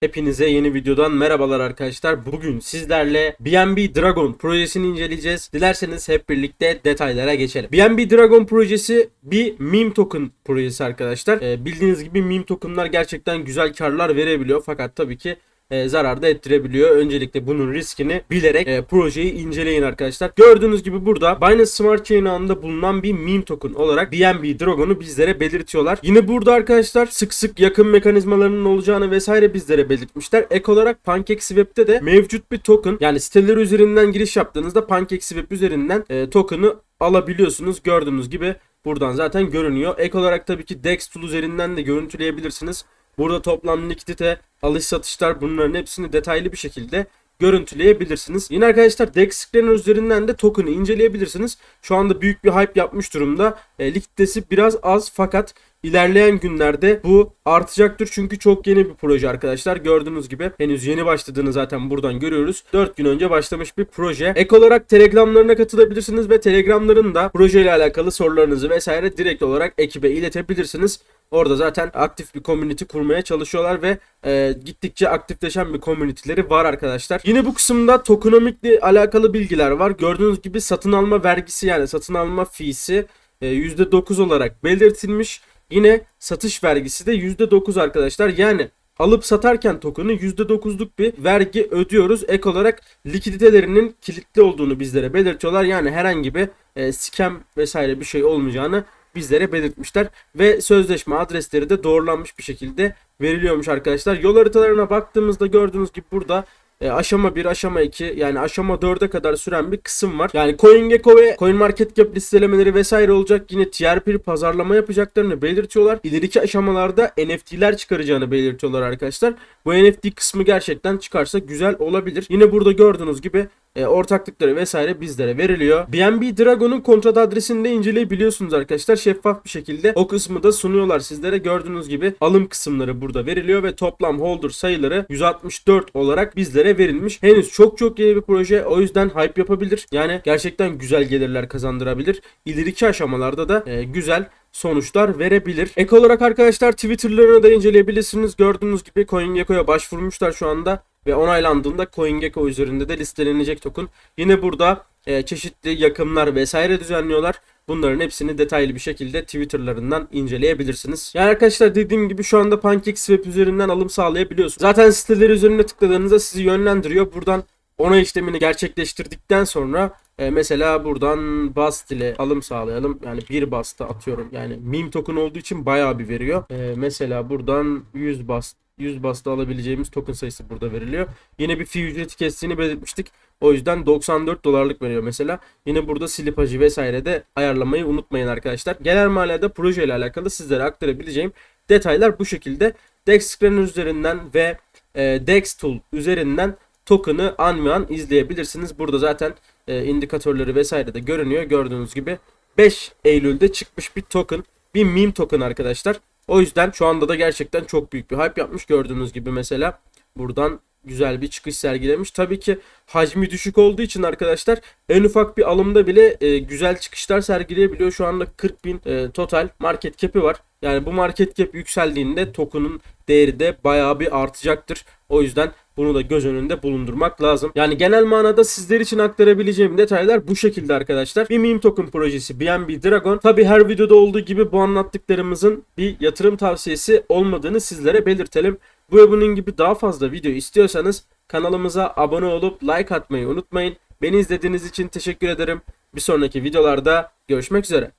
Hepinize yeni videodan merhabalar arkadaşlar. Bugün sizlerle BNB Dragon projesini inceleyeceğiz. Dilerseniz hep birlikte detaylara geçelim. BNB Dragon projesi bir meme token projesi arkadaşlar. Ee, bildiğiniz gibi meme tokenlar gerçekten güzel karlar verebiliyor. Fakat tabii ki e, zarar da ettirebiliyor. Öncelikle bunun riskini bilerek e, projeyi inceleyin arkadaşlar. Gördüğünüz gibi burada Binance Smart Chain ağında bulunan bir meme token olarak BNB Dragon'u bizlere belirtiyorlar. Yine burada arkadaşlar sık sık yakın mekanizmalarının olacağını vesaire bizlere belirtmişler. Ek olarak PancakeSwap'te de mevcut bir token yani siteleri üzerinden giriş yaptığınızda PancakeSwap üzerinden e, token'ı alabiliyorsunuz. Gördüğünüz gibi buradan zaten görünüyor. Ek olarak tabii ki DEX tool üzerinden de görüntüleyebilirsiniz. Burada toplam likidite, alış satışlar bunların hepsini detaylı bir şekilde görüntüleyebilirsiniz. Yine arkadaşlar DEX üzerinden de token'ı inceleyebilirsiniz. Şu anda büyük bir hype yapmış durumda. E, likiditesi biraz az fakat ilerleyen günlerde bu artacaktır. Çünkü çok yeni bir proje arkadaşlar. Gördüğünüz gibi henüz yeni başladığını zaten buradan görüyoruz. 4 gün önce başlamış bir proje. Ek olarak telegramlarına katılabilirsiniz ve telegramların da projeyle alakalı sorularınızı vesaire direkt olarak ekibe iletebilirsiniz. Orada zaten aktif bir community kurmaya çalışıyorlar ve e, gittikçe aktifleşen bir community'leri var arkadaşlar. Yine bu kısımda tokenomikle alakalı bilgiler var. Gördüğünüz gibi satın alma vergisi yani satın alma fee'si e, %9 olarak belirtilmiş. Yine satış vergisi de %9 arkadaşlar. Yani alıp satarken token'ı %9'luk bir vergi ödüyoruz. Ek olarak likiditelerinin kilitli olduğunu bizlere belirtiyorlar. Yani herhangi bir e, scam vesaire bir şey olmayacağını bizlere belirtmişler ve sözleşme adresleri de doğrulanmış bir şekilde veriliyormuş arkadaşlar. Yol haritalarına baktığımızda gördüğünüz gibi burada e, aşama 1, aşama 2 yani aşama 4'e kadar süren bir kısım var. Yani CoinGecko ve CoinMarketCap listelemeleri vesaire olacak. Yine TRP pazarlama yapacaklarını belirtiyorlar. İleriki aşamalarda NFT'ler çıkaracağını belirtiyorlar arkadaşlar. Bu NFT kısmı gerçekten çıkarsa güzel olabilir. Yine burada gördüğünüz gibi e, ortaklıkları vesaire bizlere veriliyor. BNB Dragon'un kontrat adresini de inceleyebiliyorsunuz arkadaşlar. Şeffaf bir şekilde o kısmı da sunuyorlar sizlere. Gördüğünüz gibi alım kısımları burada veriliyor ve toplam holder sayıları 164 olarak bizlere verilmiş. Henüz çok çok yeni bir proje. O yüzden hype yapabilir. Yani gerçekten güzel gelirler kazandırabilir. İleriki aşamalarda da e, güzel sonuçlar verebilir. Ek olarak arkadaşlar Twitter'larını da inceleyebilirsiniz. Gördüğünüz gibi CoinGecko'ya başvurmuşlar şu anda ve onaylandığında CoinGecko üzerinde de listelenecek token. Yine burada e, çeşitli yakımlar vesaire düzenliyorlar. Bunların hepsini detaylı bir şekilde Twitter'larından inceleyebilirsiniz. Yani arkadaşlar dediğim gibi şu anda PancakeSwap üzerinden alım sağlayabiliyorsunuz. Zaten siteleri üzerine tıkladığınızda sizi yönlendiriyor. Buradan onay işlemini gerçekleştirdikten sonra e, mesela buradan Bast ile alım sağlayalım. Yani bir Bast'a atıyorum. Yani meme token olduğu için bayağı bir veriyor. E, mesela buradan 100 Bast 100 Bast'a alabileceğimiz token sayısı burada veriliyor. Yine bir fee ücreti kestiğini belirtmiştik. O yüzden 94 dolarlık veriyor mesela. Yine burada slipajı vesaire de ayarlamayı unutmayın arkadaşlar. Genel manada proje ile alakalı sizlere aktarabileceğim detaylar bu şekilde. Dex Scanner üzerinden ve e, Dex Tool üzerinden token'ı an ve an izleyebilirsiniz. Burada zaten e, indikatörleri vesaire de görünüyor. Gördüğünüz gibi 5 Eylül'de çıkmış bir token. Bir meme token arkadaşlar. O yüzden şu anda da gerçekten çok büyük bir hype yapmış. Gördüğünüz gibi mesela buradan güzel bir çıkış sergilemiş. Tabii ki hacmi düşük olduğu için arkadaşlar en ufak bir alımda bile e, güzel çıkışlar sergileyebiliyor. Şu anda 40 bin e, total market cap'i var. Yani bu market cap yükseldiğinde token'ın değeri de bayağı bir artacaktır. O yüzden bunu da göz önünde bulundurmak lazım. Yani genel manada sizler için aktarabileceğim detaylar bu şekilde arkadaşlar. Bir meme token projesi BNB Dragon. Tabi her videoda olduğu gibi bu anlattıklarımızın bir yatırım tavsiyesi olmadığını sizlere belirtelim. Bu ve bunun gibi daha fazla video istiyorsanız kanalımıza abone olup like atmayı unutmayın. Beni izlediğiniz için teşekkür ederim. Bir sonraki videolarda görüşmek üzere.